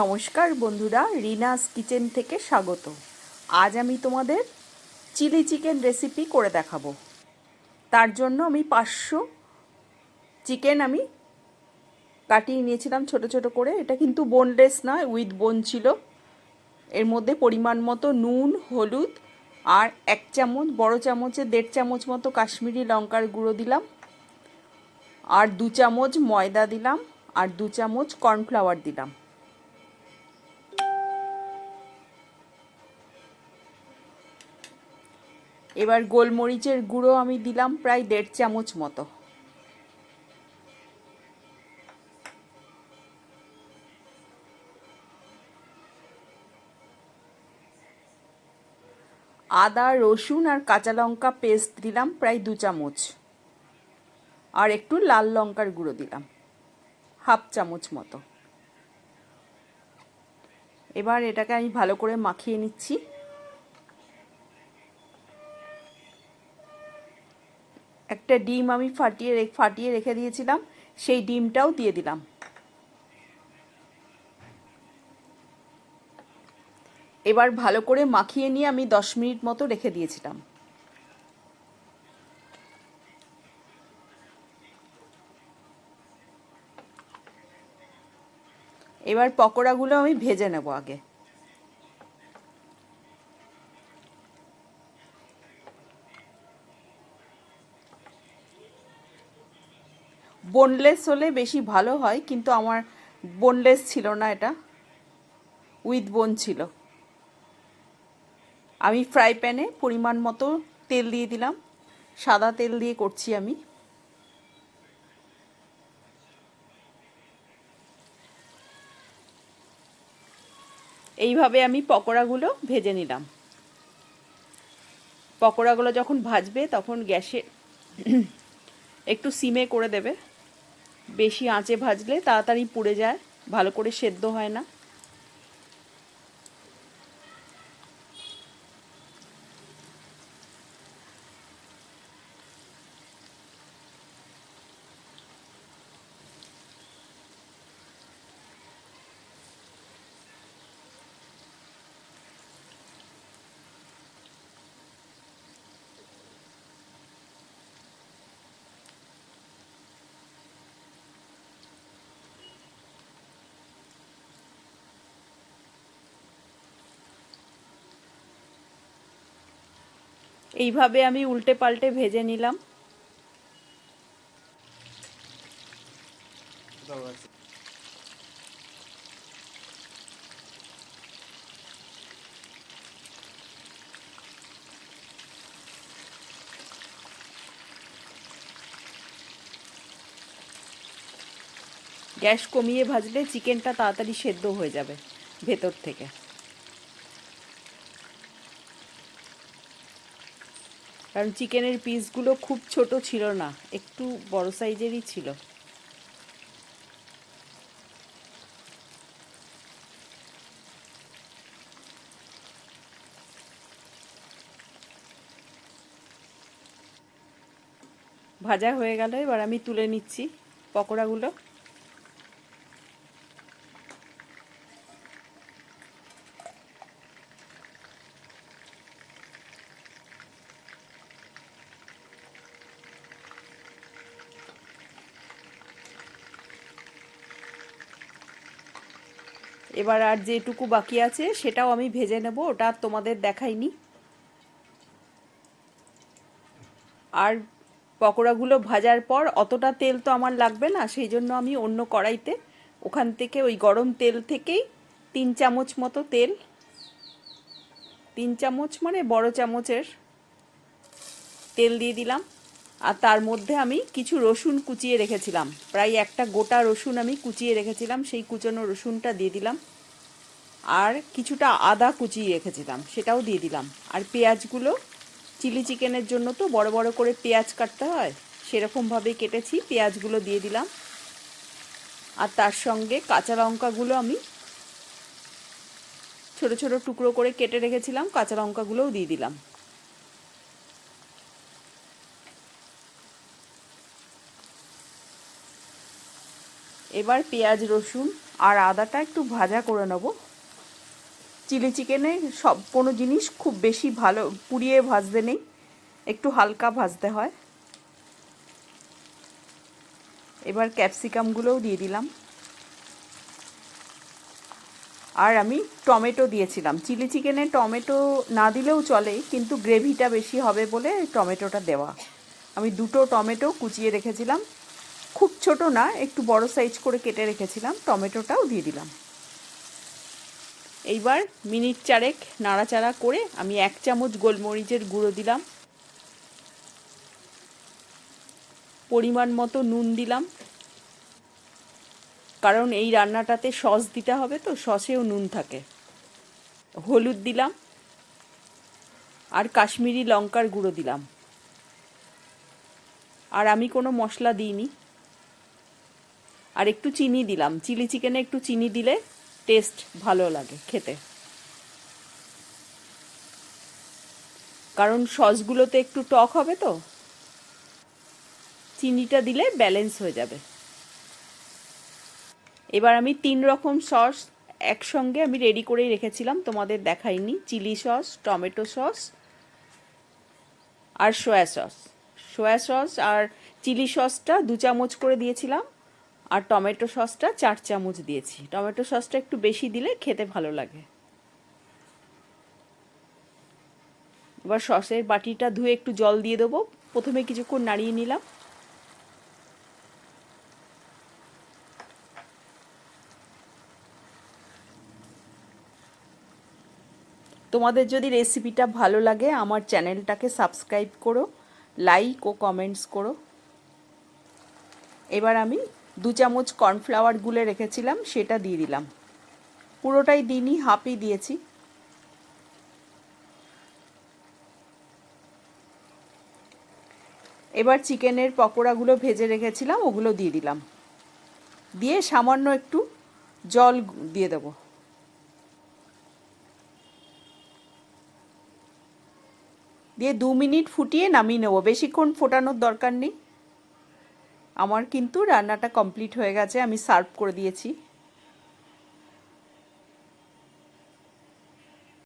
নমস্কার বন্ধুরা, রিনাস কিচেন থেকে স্বাগত। আজ আমি তোমাদের চিলি চিকেন রেসিপি করে দেখাবো। তার জন্য আমি পাঁচশো চিকেন আমি কাটিয়ে নিয়েছিলাম ছোট ছোট করে। এটা কিন্তু বোনলেস নয় উইথ বোন ছিল। এর মধ্যে পরিমাণ মতো নুন, হলুদ আর এক চামচ, বড় চামচে দেড় চামচ মতো কাশ্মীরি লঙ্কার গুঁড়ো দিলাম। আর দু চামচ ময়দা দিলাম আর দু চামচ কর্নফ্লাওয়ার দিলাম। এবার গোলমরিচের গুঁড়ো আমি দিলাম প্রায় দেড় চামচ মতো। আদা, রসুন আর কাঁচা লঙ্কা পেস্ট দিলাম প্রায় দু চামচ। আর একটু লাল লঙ্কার গুঁড়ো দিলাম, হাফ চামচ মতো। এবার এটাকে আমি ভালো করে মাখিয়ে নিচ্ছি। একটা ডিম আমি ফাটিয়ে ফাটিয়ে রেখে দিয়েছিলাম, সেই ডিমটাও দিয়ে দিলাম। এবার ভালো করে মাখিয়ে নিয়ে আমি দশ মিনিট মতো রেখে দিয়েছিলাম। এবার পকোড়াগুলো আমি ভেজে নেব আগে। বোনলেস হলে বেশি ভালো হয়, কিন্তু আমার বোনলেস ছিল না এটা উইথ বোন ছিল। আমি ফ্রাই প্যানে পরিমাণ মতো তেল দিয়ে দিলাম, সাদা তেল দিয়ে করছি আমি। এইভাবে আমি পকোড়াগুলো ভেজে নিলাম। পকোড়াগুলো যখন ভাজবে তখন গ্যাসে একটু সিমে করে দেবে। বেশি আঁচে ভাজলে তাড়াতাড়ি পুড়ে যায় ভালো করে সেদ্ধ হয় না। এইভাবে আমি উল্টে পাল্টে ভেজে নিলাম। গ্যাস কমিয়ে ভাজলে চিকেনটা তাড়াতাড়ি সেদ্ধ হয়ে যাবে ভেতর থেকে। কারণ চিকেনের পিসগুলো খুব ছোট ছিল না, একটু বড় সাইজেরই ছিল। ভাজা হয়ে গেল, এবার আমি তুলে নিচ্ছি পকোড়াগুলো। এবার আর যেটুকু বাকি আছে, সেটাও আমি ভেজে নেব, ওটা আর তোমাদের দেখাইনি। আর পকোড়াগুলো ভাজার পর অতটা তেল তো আমার লাগবে না, সেই জন্য আমি অন্য কড়াইতে ওখান থেকে ওই গরম তেল থেকেই তিন চামচ মতো তেল, তিন চামচ মানে বড় চামচের তেল দিয়ে দিলাম। আর তার মধ্যে আমি কিছু রসুন কুচিয়ে রেখেছিলাম। প্রায় একটা গোটা রসুন আমি কুচিয়ে রেখেছিলাম, সেই কুচানো রসুনটা দিয়ে দিলাম। আর কিছুটা আদা কুচিয়ে রেখেছিলাম, সেটাও দিয়ে দিলাম। আর পেঁয়াজগুলো, চিলি চিকেনের জন্য তো বড় বড় করে পেঁয়াজ কাটতে হয়, সেরকমভাবে কেটেছি, পেঁয়াজগুলো দিয়ে দিলাম। আর তার সঙ্গে কাঁচা লঙ্কাগুলো আমি ছোট ছোট টুকরো করে কেটে রেখেছিলাম, কাঁচা লঙ্কাগুলোও দিয়ে দিলাম। এবার পেঁয়াজ, রসুন আর আদাটা একটু ভাজা করে নেব। চিলি চিকেনে সব কোনো জিনিস খুব বেশি ভালো পুড়িয়ে ভাজতে নেই, একটু হালকা ভাজতে হয়। এবার ক্যাপসিকামগুলোও দিয়ে দিলাম। আর আমি টমেটো দিয়েছিলাম। চিলি চিকেনে টমেটো না দিলেও চলে, কিন্তু গ্রেভিটা বেশি হবে বলে টমেটোটা দেওয়া। আমি দুটো টমেটো কুচিয়ে রেখেছিলাম। খুব ছোট না, একটু বড় সাইজ করে কেটে রেখেছিলাম, টমেটোটাও দিয়ে দিলাম। এইবার মিনিট চারেক নাড়াচাড়া করে আমি এক চামচ গোলমরিচের গুঁড়ো দিলাম। পরিমাণ মতো নুন দিলাম। কারণ এই রান্নাটাতে সস দিতে হবে তো, সসেও নুন থাকে। হলুদ দিলাম। আর কাশ্মীরি লঙ্কার গুঁড়ো দিলাম। আর আমি কোনো মশলা দিইনি। আর একটু চিনি দিলাম। চিলি চিকেনে একটু চিনি দিলে টেস্ট ভালো লাগে খেতে। কারণ সসগুলোতে একটু টক হবে তো। চিনিটা দিলে ব্যালেন্স হয়ে যাবে। এবার আমি তিন রকম সস একসঙ্গে আমি রেডি করেই রেখেছিলাম। তোমাদের দেখাইনি। চিলি সস, টমেটো সস আর সয়া সস। সয়া সস আর চিলি সসটা দু চামচ করে দিয়েছিলাম। আর টমেটো সসটা চার চামচ দিয়েছি। টমেটো সসটা একটু বেশি দিলে খেতে ভালো লাগে। এবার সসের বাটিটা ধুয়ে একটু জল দিয়ে দেবো। প্রথমে কিছুক্ষণ নাড়িয়ে নিলাম। তোমাদের যদি রেসিপিটা ভালো লাগে, আমার চ্যানেলটাকে সাবস্ক্রাইব করো, লাইক ও কমেন্টস করো। এবার আমি দু চামচ কর্নফ্লাওয়ার গুলে রেখেছিলাম, সেটা দিয়ে দিলাম। পুরোটাই দিনই হাফই দিয়েছি। এবার চিকেনের পকোড়াগুলো ভেজে রেখেছিলাম, ওগুলো দিয়ে দিলাম। দিয়ে সামান্য একটু জল দিয়ে দেবো। দিয়ে দু মিনিট ফুটিয়ে নামিয়ে নেব। বেশিক্ষণ ফোটানোর দরকার নেই। আমার কিন্তু রান্নাটা কমপ্লিট হয়ে গেছে আমি সার্ভ করে দিয়েছি।